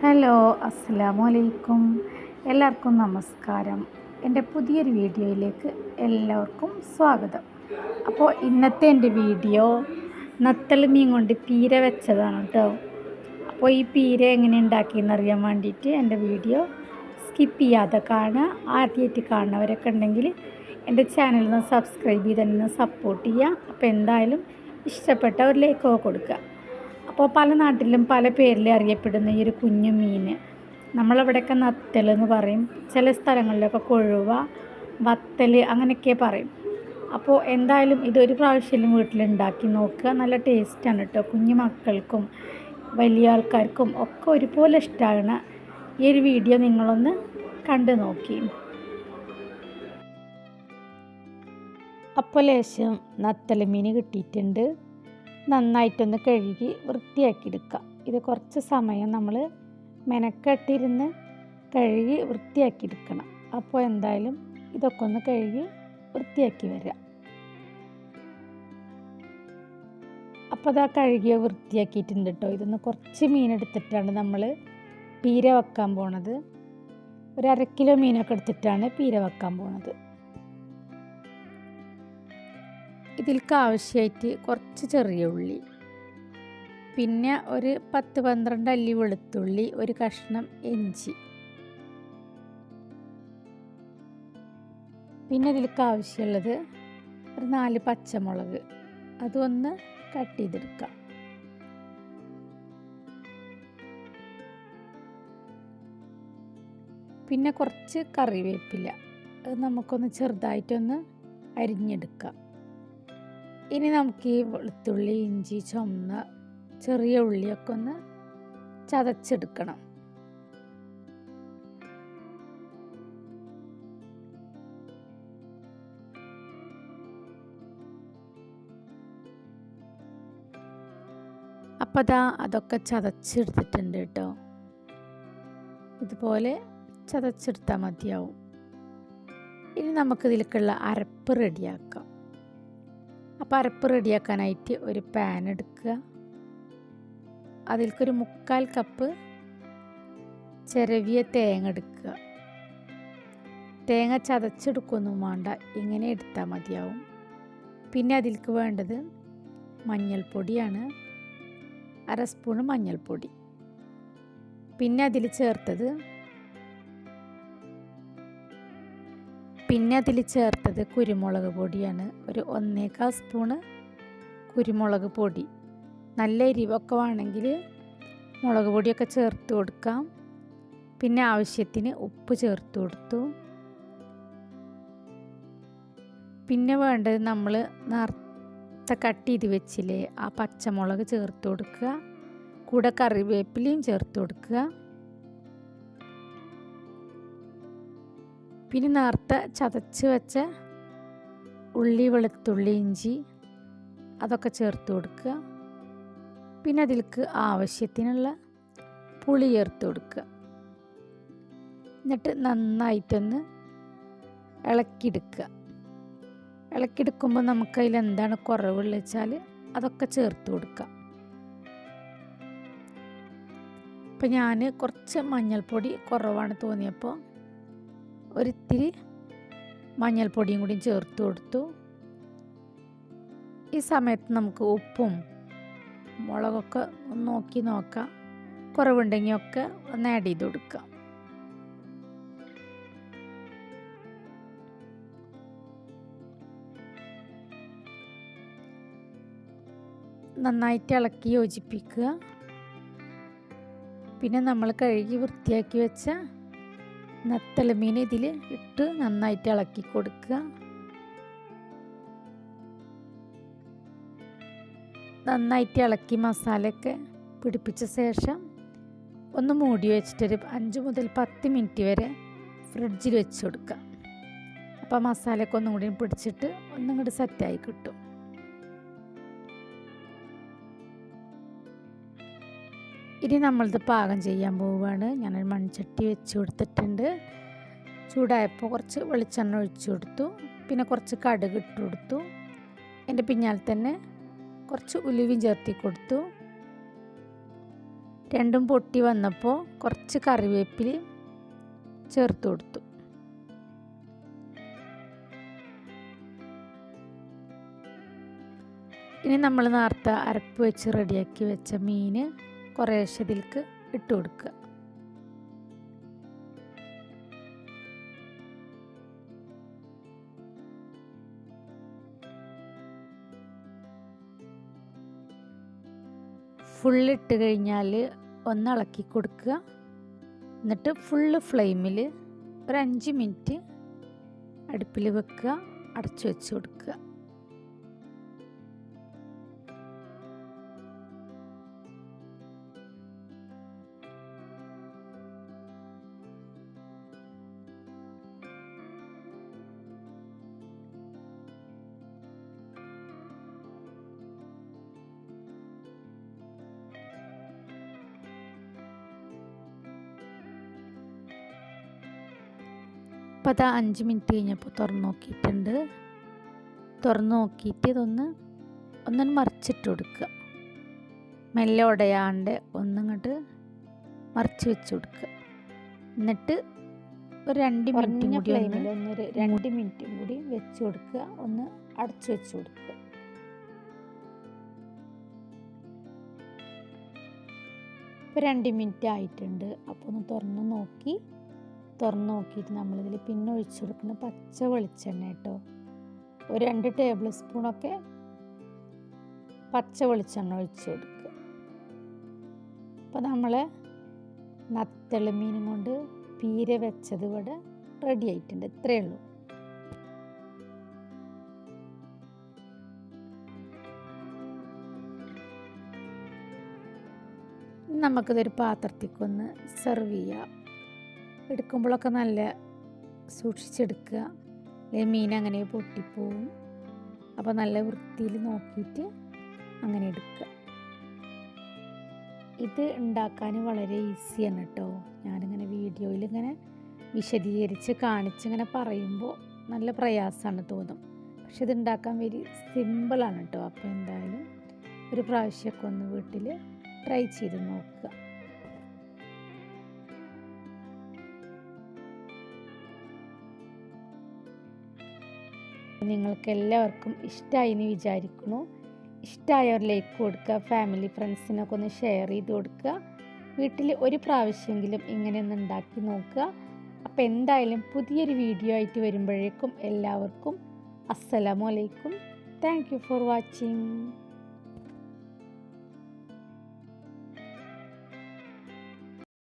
Hello അസ്സാം വലൈക്കും എല്ലാവർക്കും നമസ്കാരം. എന്റെ പുതിയൊരു വീഡിയോയിലേക്ക് എല്ലാവർക്കും സ്വാഗതം. അപ്പോൾ ഇന്നത്തെ എന്റെ വീഡിയോ നത്തൽ മീൻ കൊണ്ട് പീര വെച്ചതാണ് കേട്ടോ. അപ്പോൾ ഈ പീര എങ്ങനെ ഉണ്ടാക്കിയെന്ന് അറിയാൻ വേണ്ടിയിട്ട് എന്റെ വീഡിയോ സ്കിപ്പ് ചെയ്യാതെ കാണുക. ആദ്യമായിട്ട് കാണുന്നവരൊക്കെ ഉണ്ടെങ്കിൽ എന്റെ ചാനലിൽ സബ്സ്ക്രൈബ് ചെയ്ത് തന്നെ സപ്പോർട്ട് ചെയ്യുക. അപ്പോൾ എന്തായാലും ഇഷ്ടപ്പെട്ട ഒരു ലൈക്കൊക്കെ കൊടുക്കുക. അപ്പോൾ പല നാട്ടിലും പല പേരിൽ അറിയപ്പെടുന്ന ഈ ഒരു കുഞ്ഞു മീൻ. നമ്മളവിടെയൊക്കെ നത്തൽ എന്ന് പറയും. ചില സ്ഥലങ്ങളിലൊക്കെ കൊഴുവ വത്തൽ അങ്ങനെയൊക്കെ പറയും. അപ്പോൾ എന്തായാലും ഇതൊരു പ്രാവശ്യം വീട്ടിലുണ്ടാക്കി നോക്കുക. നല്ല ടേസ്റ്റാണ് കേട്ടോ കുഞ്ഞു മക്കൾക്കും വലിയ ആൾക്കാർക്കും ഒക്കെ ഒരുപോലെ ഇഷ്ടമാണ്. ഈ ഒരു വീഡിയോ നിങ്ങളൊന്ന് കണ്ടു നോക്കി. അപ്പോൾ ലേശം നത്തൽ മീൻ കിട്ടിയിട്ടുണ്ട്. നന്നായിട്ടൊന്ന് കഴുകി വൃത്തിയാക്കി എടുക്കുക ഇത് കുറച്ച് സമയം നമ്മൾ മെനക്കെട്ടിരുന്ന് കഴുകി വൃത്തിയാക്കി എടുക്കണം അപ്പോൾ എന്തായാലും ഇതൊക്കെ ഒന്ന് കഴുകി വൃത്തിയാക്കി വരാം അപ്പോൾ അതാ കഴുകിയ വൃത്തിയാക്കിയിട്ടുണ്ട് കേട്ടോ. ഇതൊന്ന് കുറച്ച് മീൻ എടുത്തിട്ടാണ് നമ്മൾ പീര വെക്കാൻ പോണത്. ഒരു അര കിലോ മീനൊക്കെ എടുത്തിട്ടാണ് പീര വെക്കാൻ പോണത്. ഇതിൽക്ക് ആവശ്യമായിട്ട് കുറച്ച് ചെറിയ ഉള്ളി. പിന്നെ ഒരു പത്ത് പന്ത്രണ്ട് അല്ലി വെളുത്തുള്ളി ഒരു കഷ്ണം ഇഞ്ചി. പിന്നെ ഇതിൽക്ക് ആവശ്യമുള്ളത് ഒരു നാല് പച്ചമുളക്. അതൊന്ന് കട്ട് ചെയ്തെടുക്കാം. പിന്നെ കുറച്ച് കറിവേപ്പില. അത് നമുക്കൊന്ന് ചെറുതായിട്ടൊന്ന് അരിഞ്ഞെടുക്കാം. ഇനി നമുക്ക് ഈ വെളുത്തുള്ളി ഇഞ്ചി ചുമന്ന ചെറിയ ഉള്ളിയൊക്കെ ഒന്ന് ചതച്ചെടുക്കണം. അപ്പോൾ അതാ അതൊക്കെ ചതച്ചെടുത്തിട്ടുണ്ട് കേട്ടോ. ഇതുപോലെ ചതച്ചെടുത്താൽ മതിയാവും. ഇനി നമുക്കിതിലേക്കുള്ള അരപ്പ് റെഡിയാക്കാം. അപ്പോൾ അരപ്പ് റെഡിയാക്കാനായിട്ട് ഒരു പാൻ എടുക്കുക. അതിൽക്കൊരു മുക്കാൽ കപ്പ് ചിരവിയ തേങ്ങ എടുക്കുക. തേങ്ങ ചതച്ചെടുക്കൊന്നും വേണ്ട ഇങ്ങനെ എടുത്താൽ മതിയാവും. പിന്നെ അതിൽക്ക് വേണ്ടത് മഞ്ഞൾപ്പൊടിയാണ്. അര സ്പൂൺ മഞ്ഞൾപ്പൊടി. പിന്നെ അതിൽ ചേർത്തത് പിന്നെ അതിൽ ചേർത്തത് കുരുമുളക് പൊടിയാണ്. ഒരു ഒന്നേക്കാൽ സ്പൂണ് കുരുമുളക് പൊടി. നല്ല എരിവൊക്കെ വേണമെങ്കിൽ മുളക് പൊടിയൊക്കെ ചേർത്ത് കൊടുക്കാം. പിന്നെ ആവശ്യത്തിന് ഉപ്പ് ചേർത്ത് കൊടുത്തു. പിന്നെ വേണ്ടത് നമ്മൾ നേർത്ത കട്ട് ചെയ്ത് വെച്ചില്ലേ ആ പച്ചമുളക് ചേർത്ത് കൊടുക്കുക. കൂടെ കറിവേപ്പിലയും ചേർത്ത് കൊടുക്കുക. പിന്നെ നേർത്ത ചതച്ച് വെച്ച ഉള്ളി വെളുത്തുള്ളി ഇഞ്ചി അതൊക്കെ ചേർത്ത് കൊടുക്കുക. പിന്നെ അതിലേക്ക് ആവശ്യത്തിനുള്ള പുളി ചേർത്ത് കൊടുക്കുക. എന്നിട്ട് നന്നായിട്ടൊന്ന് ഇളക്കിയെടുക്കുക. ഇളക്കിയെടുക്കുമ്പോൾ നമുക്ക് അതിൽ എന്താണ് കുറവുള്ള വെച്ചാൽ അതൊക്കെ ചേർത്ത് കൊടുക്കുക. ഇപ്പം ഞാൻ കുറച്ച് മഞ്ഞൾപ്പൊടി കുറവാണ് തോന്നിയപ്പോൾ ഒരിത്തിരി മഞ്ഞൾപ്പൊടിയും കൂടി ചേർത്ത് കൊടുത്തു. ഈ സമയത്ത് നമുക്ക് ഉപ്പും മുളകൊക്കെ നോക്കി നോക്കാം. കുറവുണ്ടെങ്കിൽ ഒക്കെ ഒന്ന് ആഡ് ചെയ്ത് കൊടുക്കാം. നന്നായിട്ട് ഇളക്കി യോജിപ്പിക്കുക. പിന്നെ നമ്മൾ കഴുകി വൃത്തിയാക്കി വെച്ച നത്തല മീൻ ഇതിൽ ഇട്ട് നന്നായിട്ട് ഇളക്കി കൊടുക്കുക. നന്നായിട്ട് ഇളക്കി മസാലയൊക്കെ പിടിപ്പിച്ച ശേഷം ഒന്ന് മൂടി വെച്ചിട്ടൊരു അഞ്ച് മുതൽ പത്ത് മിനിറ്റ് വരെ ഫ്രിഡ്ജിൽ വെച്ച് കൊടുക്കുക. അപ്പോൾ മസാലയൊക്കെ ഒന്നും കൂടി പിടിച്ചിട്ട് ഒന്നും കൂടി സെറ്റായി കിട്ടും. ഇനി നമ്മളിത് പാകം ചെയ്യാൻ പോവുകയാണ്. ഞാനൊരു മൺചട്ടി വെച്ച് കൊടുത്തിട്ടുണ്ട്. ചൂടായപ്പോൾ കുറച്ച് വെളിച്ചെണ്ണ ഒഴിച്ചു കൊടുത്തു. പിന്നെ കുറച്ച് കടുക് ഇട്ട് കൊടുത്തു. എന്റെ പിന്നാലെ തന്നെ കുറച്ച് ഉലുവയും ചേർത്തി കൊടുത്തു. രണ്ടും പൊട്ടി വന്നപ്പോൾ കുറച്ച് കറിവേപ്പില ചേർത്ത് കൊടുത്തു. ഇനി നമ്മൾ നേരത്തെ അരപ്പ് വെച്ച് റെഡിയാക്കി വെച്ച മീൻ കുറേശ്ശെ ഇതിലേക്ക് ഇട്ട് കൊടുക്കുക. ഫുള്ള് ഇട്ട് കഴിഞ്ഞാൽ ഒന്ന് ഇളക്കി കൊടുക്കുക. എന്നിട്ട് ഫുള്ള് ഫ്ലെയിമിൽ ഒരു അഞ്ച് മിനിറ്റ് അടുപ്പിൽ വെക്കുക. അടച്ചു വെച്ച് കൊടുക്കുക. അപ്പോൾ അത് അഞ്ച് മിനിറ്റ് കഴിഞ്ഞപ്പോൾ തുറന്ന് നോക്കിയിട്ടുണ്ട്. തുറന്ന് നോക്കിയിട്ട് ഇതൊന്ന് ഒന്നും മറിച്ചിട്ട് കൊടുക്കുക. മെല്ലെ ഉടയാണ്ട് ഒന്നിങ്ങോട്ട് മറിച്ച് വെച്ച് കൊടുക്കുക. എന്നിട്ട് ഒരു രണ്ട് മിനിറ്റ് കൂടി ഒന്ന് ഒന്നൊരു രണ്ട് മിനിറ്റും കൂടി വെച്ച് കൊടുക്കുക. ഒന്ന് അടച്ചു വെച്ച് കൊടുക്കുക. ഇപ്പോൾ രണ്ട് മിനിറ്റ് ആയിട്ടുണ്ട്. അപ്പോൾ ഒന്ന് തുറന്ന് നോക്കി. തുറന്ന് നോക്കിയിട്ട് നമ്മളിതിൽ പിന്നെ ഒഴിച്ചു കൊടുക്കുന്ന പച്ച വെളിച്ചെണ്ണ കേട്ടോ. ഒരു രണ്ട് ടേബിൾ സ്പൂണൊക്കെ പച്ച വെളിച്ചെണ്ണ ഒഴിച്ചു കൊടുക്കുക. അപ്പോൾ നമ്മൾ നത്തളി മീനും കൊണ്ട് പീര വെച്ചത് ഇവിടെ റെഡി ആയിട്ടുണ്ട്. ഇത്രയേ ഉള്ളൂ. നമുക്കിതൊരു പാത്രത്തേക്കൊന്ന് സെർവ് ചെയ്യാം. എടുക്കുമ്പോഴൊക്കെ നല്ല സൂക്ഷിച്ചെടുക്കുക. അല്ലെങ്കിൽ മീൻ അങ്ങനെ പൊട്ടിപ്പോവും. അപ്പോൾ നല്ല വൃത്തിയിൽ നോക്കിയിട്ട് അങ്ങനെ എടുക്കുക. ഇത് ഉണ്ടാക്കാൻ വളരെ ഈസിയാണ് കേട്ടോ. ഞാനിങ്ങനെ വീഡിയോയിൽ ഇങ്ങനെ വിശദീകരിച്ച് കാണിച്ചിങ്ങനെ പറയുമ്പോൾ നല്ല പ്രയാസമാണ് തോന്നും. പക്ഷെ ഇത് ഉണ്ടാക്കാൻ വെരി സിമ്പിളാണ് കേട്ടോ. അപ്പോൾ എന്തായാലും ഒരു പ്രാവശ്യമൊക്കെ ഒന്ന് വീട്ടിൽ ട്രൈ ചെയ്ത് നോക്കുക. നിങ്ങൾക്ക് എല്ലാവർക്കും ഇഷ്ടമായി എന്ന് വിചാരിക്കുന്നു. ഇഷ്ടമായവർ ലൈക്ക് കൊടുക്കുക ഫാമിലി ഫ്രണ്ട്സിനൊക്കെ ഒന്ന് ഷെയർ ചെയ്ത് കൊടുക്കുക. വീട്ടിൽ ഒരു പ്രാവശ്യമെങ്കിലും ഇങ്ങനെ ഒന്ന് ഉണ്ടാക്കി നോക്കുക. അപ്പോൾ എന്തായാലും പുതിയൊരു വീഡിയോ ആയിട്ട് വരുമ്പോഴേക്കും എല്ലാവർക്കും അസ്സലാമലൈക്കും താങ്ക് യു ഫോർ വാച്ചിങ്